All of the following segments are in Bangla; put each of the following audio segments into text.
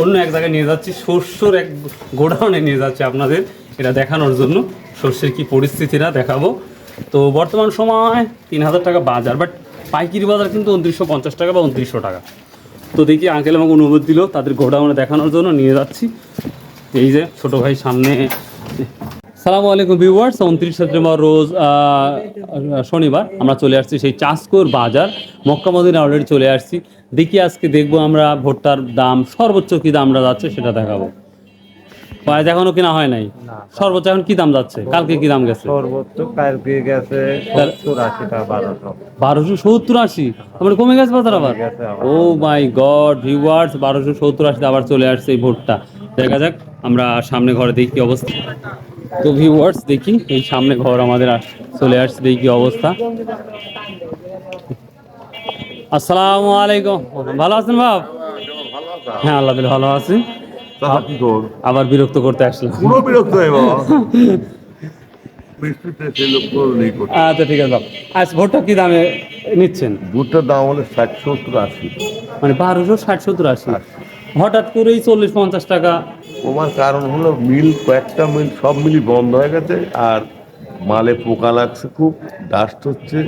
অন্য এক জায়গায় নিয়ে যাচ্ছি। সর্ষের এক গোডাউনে নিয়ে যাচ্ছি আপনাদের। এটা দেখানোর জন্য সর্ষের কি পরিস্থিতিটা দেখাবো। তো বর্তমান সময় তিন হাজার টাকা বাজার বাট পাইকিরি বাজার কিন্তু উনত্রিশশো পঞ্চাশ টাকা বা উনত্রিশশো টাকা। তো দেখি আঙ্কেল আমাকে অনুরোধ দিল তাদের গোডাউনে দেখানোর জন্য নিয়ে যাচ্ছি। এই যে ছোটো ভাই সামনে সালামু আলাইকুম ভিউয়ার্স উনত্রিশ সেপ্টেম্বর রোজ শনিবার আমরা চলে আসছি সেই চাষকোর বাজার। মক্কা মদিনা অলরেডি চলে আসছি। দেখি আজকে দেখব আমরা ভুট্টার দাম সর্বোচ্চ কি দাম যাচ্ছে সেটা দেখাবো। পায়েস এখনও কিনা হয় নাই? সর্বোচ্চ এখন কি দাম যাচ্ছে? কালকে কি দাম গেছে? সর্বোচ্চ কালকে গেছে বারোশো সত্তর আশি? তারপরে কমে গেছে বাজার আবার? আবার। ও মাই গড ভিউয়ার্স বারোশো সত্তর আশি আবার চলে আসছে এই ভোটটা। দেখা যাক আমরা সামনে ঘরে দেখি কি অবস্থা। তো ভিউয়ার্স দেখি এই সামনে ঘর আমাদের চলে আসছে দেখি কি অবস্থা। আসসালামু আলাইকুম। ভালো আছেন বাপ হ্যাঁ আল্লাহ ভালো আছি। আবার বিরক্ত করতে আসলাম। পুরো বিরক্ত হয়ে আচ্ছা ঠিক আছে বাপ আজ ভোটটা কি দামে নিচ্ছেন? ভুট্টার দাম হলো ষাট সত্তর আশি। মানে বারোশো ষাট সত্তর আশি। হঠাৎ করেই চল্লিশ পঞ্চাশ টাকা। তোমার কারণ হলো মিল কয়েকটা মিল সব মিলই বন্ধ হয়ে গেছে। আর মালে পোকা লাগছে খুব ডাস্ট হচ্ছে।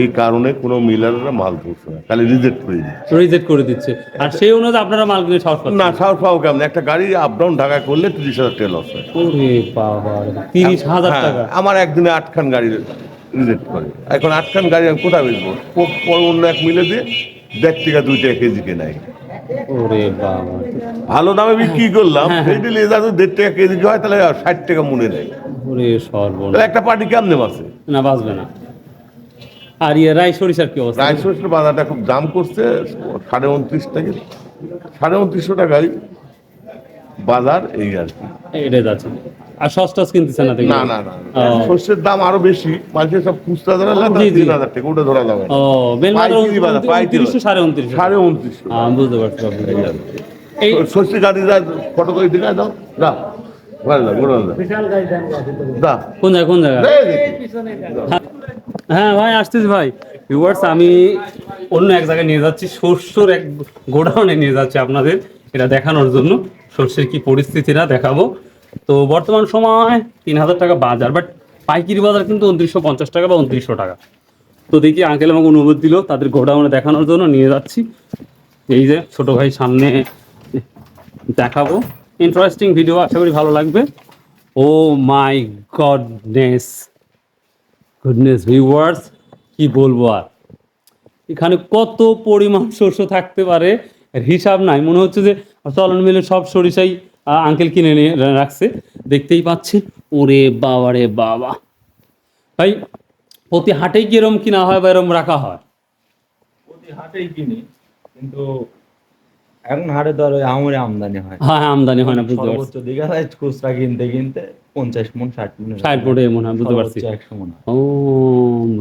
এই কারণে কোনো মিলাররা মাল ধরছে না। খালি রিজেক্ট করে দিচ্ছে। রিজেক্ট করে দিচ্ছে। আর সেই অনুযায়ী আপনারা মাল কিনে সাহস পাচ্ছেন না সাহস পাও কেমন? একটা গাড়ি আপ ডাউন ঢাকা করলে তিরিশ হাজার টাকা লস হয়। ওরে বাবা তিরিশ হাজার হ্যাঁ, টাকা। আমার একদিনে আটখান গাড়ি রিজেক্ট করে। এখন আটখান গাড়ি আমি কোথায় বেচবো? অন্য এক মিলে দিয়ে দেড় টাকা দুই টাকা কেজি কেনাই। ভালো দামে বিক্রি করলাম সেই দিলে দেড় টাকা কেজি হয় তাহলে ষাট টাকা মনে নেয় তাহলে একটা পার্টি কেমনে আছে না বাঁচবে না। আর ইয়ে রাই সরিষার কি অবস্থা? রায় সরষের বাজারটা খুব দাম করছে সাড়ে উনত্রিশ টাকা সাড়ে উনত্রিশশো টাকায় বাজার এই আর কি। এটাই যাচ্ছে। আর সস টস কিনতেছেন না না না না। সর্ষের দাম আরও বেশি। মানুষের সব খুচরা ধরা লাগে জি, জি। তিন হাজার টাকা ওটা ধরা যাবে ও বেল পাইকারি বাজার, পাইকারি উনত্রিশশো সাড়ে উনত্রিশশো। সাড়ে উনত্রিশশো। হ্যাঁ, বুঝতে পারছি এই সর্ষে গাড়ি যা ফটো করে দাও। দা কোন জায়গা কোন জায়গা হ্যাঁ ভাই আসতেছি ভাই। ভিউয়ার্স আমি অন্য এক জায়গায় নিয়ে যাচ্ছি। শস্যর এক গোডাউনে নিয়ে যাচ্ছি আপনাদের। এটা দেখানোর জন্য। শস্যের কি পরিস্থিতিটা দেখাবো। তো বর্তমান সময় তিন হাজার টাকা বাজার বাট পাইকারি বাজার কিন্তু উনত্রিশশো পঞ্চাশ টাকা বা উনত্রিশশো টাকা। তো দেখি আঙ্কেল আমাকে অনুমতি দিল, তাদের গোডাউনে দেখানোর জন্য নিয়ে যাচ্ছি। এই যে ছোট ভাই সামনে দেখাবো। ইন্টারেস্টিং ভিডিও আশা করি ভালো লাগবে। Oh my goodness goodness viewers কি বলব আর? এখানে কত পরিমাণ শস্য থাকতে পারে হিসাব নাই। মনে হচ্ছে যে চলন মিলে সব সরিষাই আঙ্কেল কিনে নিয়ে রাখছে। দেখতেই পাচ্ছি ওরে বাবা রে বাবা। ভাই প্রতি হাটেই কি এরম কিনা হয় বা এরম রাখা হয়? প্রতি হাটেই কিনি কিন্তু এখন হাটে তো আর ওই আমরে আমদানি হয়। হ্যাঁ হ্যাঁ, আমদানি হয় না বুঝতে পারছি। সর্বোচ্চ দিঘা খুচরা কিনতে কিনতে পঞ্চাশ মন ষাট মন ষাট মনে হয় বুঝতে পারছি। একশো মন হয়। ও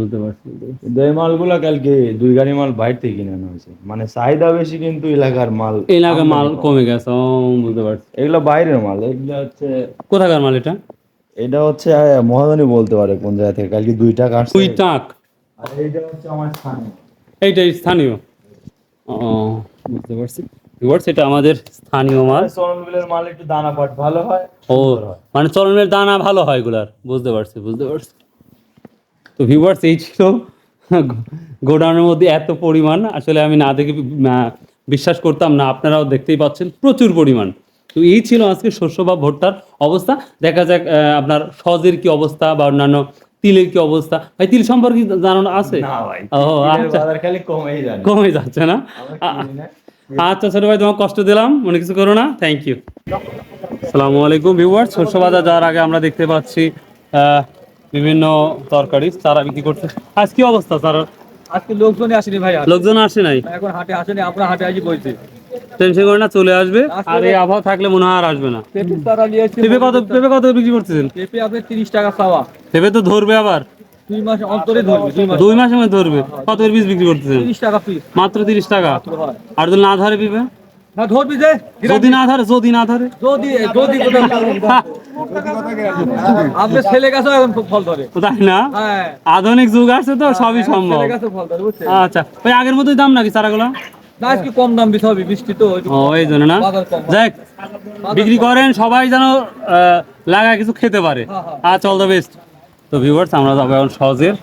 বুঝতে পারছি। কিন্তু এই মালগুলা কালকে দুই গাড়ি মাল বাইরে থেকে কিনে আনা হয়েছে। মানে চাহিদা বেশি কিন্তু এলাকার মাল এলাকার মাল কমে গেছে। বুঝতে পারছি। এগুলো বাইরের মাল এগুলো হচ্ছে কোথাকার মাল এটা? এটা হচ্ছে মহাদানি বলতে পারে কোন জায়গা থেকে। কালকে দুই টাকা আসছে। দুই টাক? আর এইটা হচ্ছে আমার স্থানীয়। এইটাই স্থানীয়? ও বুঝতে পারছি। ভিউয়ার্স এটা আমাদের স্থানীয় মাল। মিলের মাল একটু দানা পাট ভালো হয় ও মানে চলনের দানা ভালো হয় এগুলার বুঝতে পারছি বুঝতে পারছি। তো ভিউয়ার্স এই ছিল গোডাউনের মধ্যে এত পরিমাণ। আসলে আমি না দেখে বিশ্বাস করতাম না আপনারাও দেখতেই পাচ্ছেন প্রচুর পরিমাণ। তো এই ছিল আজকে শস্য বা ভুট্টার অবস্থা। দেখা যাক আপনার সজের কি অবস্থা বা অন্যান্য তিলের কি অবস্থা। ভাই তিল সম্পর্কে জানানো আছে? ও আচ্ছা। কমে যাচ্ছে। না। আচ্ছা ছোট ভাই তোমার কষ্ট দিলাম মনে কিছু করো না? থ্যাংক ইউ সালামু আলাইকুম ভিউয়ার শস্য বাজার যাওয়ার আগে আমরা দেখতে পাচ্ছি আহ, বিভিন্ন তরকারি তারা বিক্রি করছে। আজ কি অবস্থা তার আজকে লোকজনই আসেনি ভাই লোকজন আসে নাই? এখন হাটে আসেনি আমরা হাটে আছি বলছি টেনশন করে না চলে আসবে। আর এই আবহাওয়া থাকলে মনে হয় আর আসবে না। পেঁপে তারা নিয়েছে পেঁপে কত পেঁপে কত বিক্রি করতেছেন? পেঁপে আপনি তিরিশ টাকা চাওয়া। পেঁপে তো ধরবে আবার। দুই মাস অন্তরে ধরবে দুই মাসের মধ্যে ধরবে। কত বিক্রি করতেছেন? তিরিশ টাকা পিস মাত্র তিরিশ টাকা? আর যদি না ধরে পেঁপে? না ধরবি যে? যদি না ধরে যদি না ধরে। যদি যদি আপনার ছেলে গাছও এখন ফল ধরে। তাই না? হ্যাঁ। আধুনিক যুগ আসছে তো সবই সম্ভব। ছেলে গাছও ফল ধরে আচ্ছা ভাই আগের মতোই দাম নাকি চারাগুলো? আজকে কম দাম দিতে হবে বৃষ্টি তো একটু ও এই জন্য না। যাক বিক্রি করেন সবাই যেন লাগায় কিছু খেতে পারে। হ্যাঁ, হ্যাঁ। আচ্ছা অল দ্য বেস্ট। তো ভিউয়ার্স আমরা যাব এখন সহজের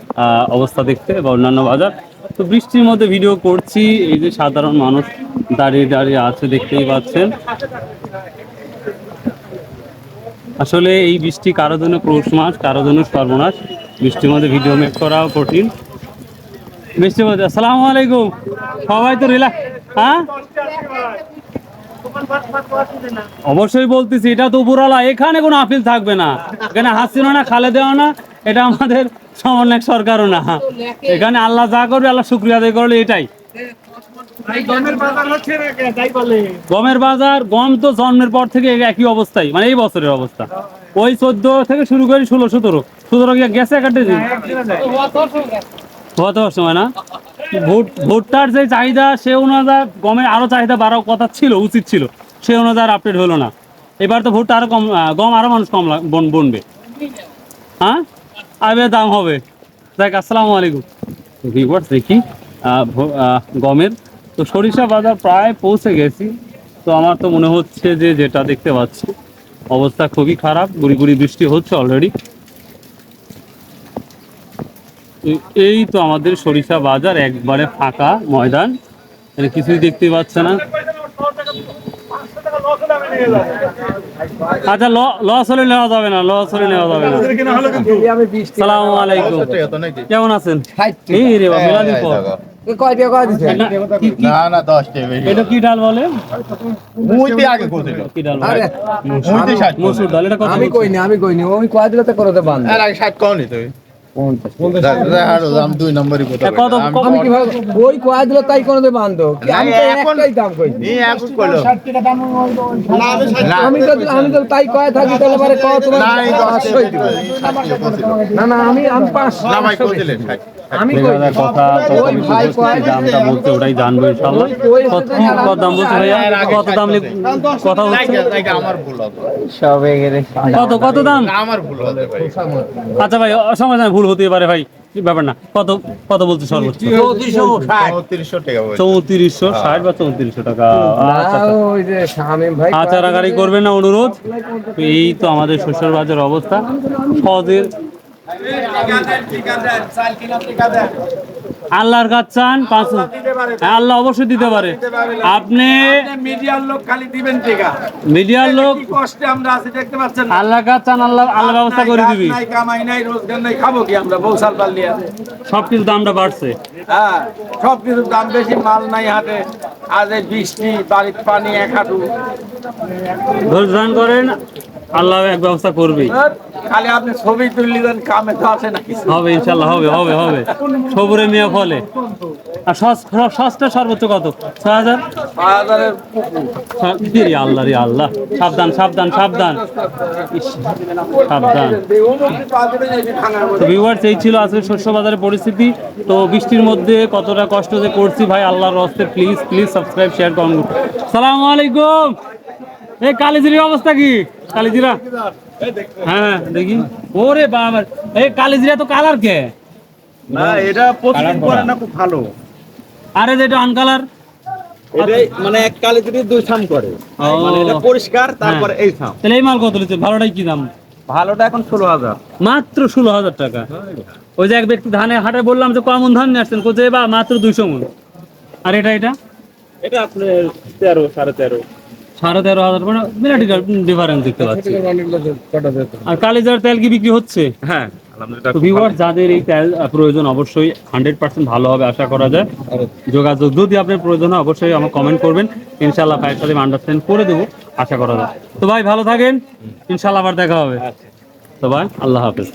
অবস্থা দেখতে বা অন্যান্য বাজার। তো বৃষ্টির মধ্যে ভিডিও করছি এই যে সাধারণ মানুষ দাঁড়িয়ে দাঁড়িয়ে আছে, দেখতেই পাচ্ছেন। আসলে এই বৃষ্টি কারও জন্য পৌষ মাস কারও জন্য সর্বনাশ। বৃষ্টির মধ্যে ভিডিও মেক করাও কঠিন। বৃষ্টির মধ্যে, আসসালামু আলাইকুম। সবাই তো রিল্যাক্স হ্যাঁ? অবশ্যই বলতেছি, এটা তো উপরালা এখানে কোনো আপিল থাকবে না। এখানে হাসিনা না খালে দেওয়া না, এটা আমাদের সমন্বয় সরকারও না। এখানে আল্লাহ যা করবে, আল্লাহ শুক্রিয়া আদায় করলে এটাই। গমের বাজার গম তো জন্মের পর থেকে একই অবস্থায় মানে এই বছরের অবস্থা। ওই চোদ্দ থেকে শুরু করে ষোলো সতেরো। সতেরো গেছে একটা দিন? গত সময় না। ভোট ভোটটার যে চাহিদা সে অনুযায়ী গমের আরও চাহিদা বাড়ার কথা ছিল উচিত ছিল। সে অনুযায়ী আপডেট হলো না। এবার তো ভুট্টা আরও কম গম আরও মানুষ কম বনবে। হ্যাঁ? আবে দাম হবে। দেখ আসসালামু আলাইকুম। দেখি। গমের। তো সরিষা বাজার প্রায় পৌঁছে গেছি। তো আমার তো মনে হচ্ছে যে যেটা দেখতে পাচ্ছি অবস্থা খুবই খারাপ। গুড়ি গুড়ি বৃষ্টি হচ্ছে অলরেডি এই তো আমাদের সরিষা বাজার একবারে ফাঁকা ময়দান। এখানে কিছুই দেখতে পাচ্ছে না। আচ্ছা লস হলে নেওয়া যাবে না লস হলে নেওয়া যাবে না। সালাম আলাইকুম। কেমন আছেন? এই রে পর এটা কি- কি- না না দশ টাকা এটা কি ডাল বলে? মুইতে আগে কোথায় কি ডাল বলে? মুইতে ষাট মসুর ডাল এটা কত আমি কই কইনি আমি কইনি ওই কয় দিলে তো করতে বান্ধ? আর আগে ষাট কম নিতে আমি দুই নম্বরই কোথাও এ কত কত- আমি কীভাবে ওই কয় দিলে তাই কোনতে বান্ধ আমি কথা দামটা বলতে ওটাই জানব ইনশাল্লাহ কত কত দাম বলছে ভাইয়া? কত দাম কথা হচ্ছে? কত কত দাম? আমার ভুল আচ্ছা ভাই সময় ভুল হতে পারে ভাই ব্যাপার না। কত কত বলছে সর্বোচ্চ? চৌত্রিশশো টাকা বলছে। চৌত্রিশশো ষাট বা চৌত্রিশশো টাকা? আচার আগারি ওই যে শামিম ভাই আচ্ছা রাগারি করবেন না অনুরোধ? এই তো আমাদের শ্বশুর বাজার অবস্থা সহজের আল্লাহর কাজ চান পাঁচ আল্লাহ অবশ্যই দিতে পারে। আপনি মিডিয়ার লোক খালি দিবেন টিকা মিডিয়ার লোক কষ্টে আমরা আছি দেখতে পাচ্ছেন? আল্লাহর কাজ চান আল্লাহ আল্লাহ ব্যবস্থা করে দিবি। নাই কামাই নাই রোজগার নাই খাব কি আমরা? বৌসাল পাল্লি আছে। সব কিছু দামটা বাড়ছে। হ্যাঁ সব কিছুর দাম বেশি মাল নাই হাতে। আজ বৃষ্টি বাড়ির পানি এক হাঁটু। ধারণ করেন আল্লাহ এক ব্যবস্থা করবেই। আর খালি আপনি ছবি তুললি দেন কামে তো আসে না কিছু। হবে ইনশাল্লাহ হবে হবে হবে। সবুরে মেয়ে ফলে। আর সস- সসটা সর্বোচ্চ কত? ছয় হাজার? ছয় হাজারের পুকুর। কি রে আল্লাহ রে আল্লাহ। সাবধান সাবধান সাবধান। সাবধান। তো ভিউয়ার্স এই ছিল আজকে শস্য বাজারের পরিস্থিতি। তো বৃষ্টির মধ্যে কতটা কষ্ট যে করছি ভাই আল্লাহর রস্তে প্লিজ প্লিজ সাবস্ক্রাইব শেয়ার করুন সালাম আলাইকুম। এই কালিজিরির অবস্থা কি? কালিজিরা? হ্যাঁ দেখি। ওরে বাবা এই কালিজিরা তো কালার কে? না এটা প্রতিদিন করে। না খুব ভালো। আরে যেটা আনকালার এটাই মানে এক কালে যদি দুই থাম করে। মানে এটা পরিষ্কার তারপরে এই থাম। তাহলে এই মাল কত লিখছে ভালোটাই কি দাম? ভালোটা এখন ষোলো হাজার। মাত্র ষোলো হাজার টাকা। ওই যে এক ব্যক্তি ধানে হাটে বললাম যে কমন ধান নিয়ে আসছেন কোথায় বা মাত্র দুইশো মন। আর এটা এটা? এটা আপনার তেরো সাড়ে তেরো। সাড়ে তেরো হাজার মানে বিরাট ডিফারেন্স দেখতে পাচ্ছি। আর কালিজার তেল কি বিক্রি হচ্ছে? হ্যাঁ ভিউয়ার যাদের এই তেল প্রয়োজন অবশ্যই হান্ড্রেড পার্সেন্ট ভালো হবে আশা করা যায়। যোগাযোগ যদি আপনার প্রয়োজন হয় অবশ্যই আমার কমেন্ট করবেন। ইনশাল্লাহ ভাইয়ের সাথে আন্ডারস্ট্যান্ড করে দেবো আশা করা যায়। তো ভাই ভালো থাকেন। ইনশাল্লাহ আবার দেখা হবে। তো ভাই আল্লাহ হাফেজ।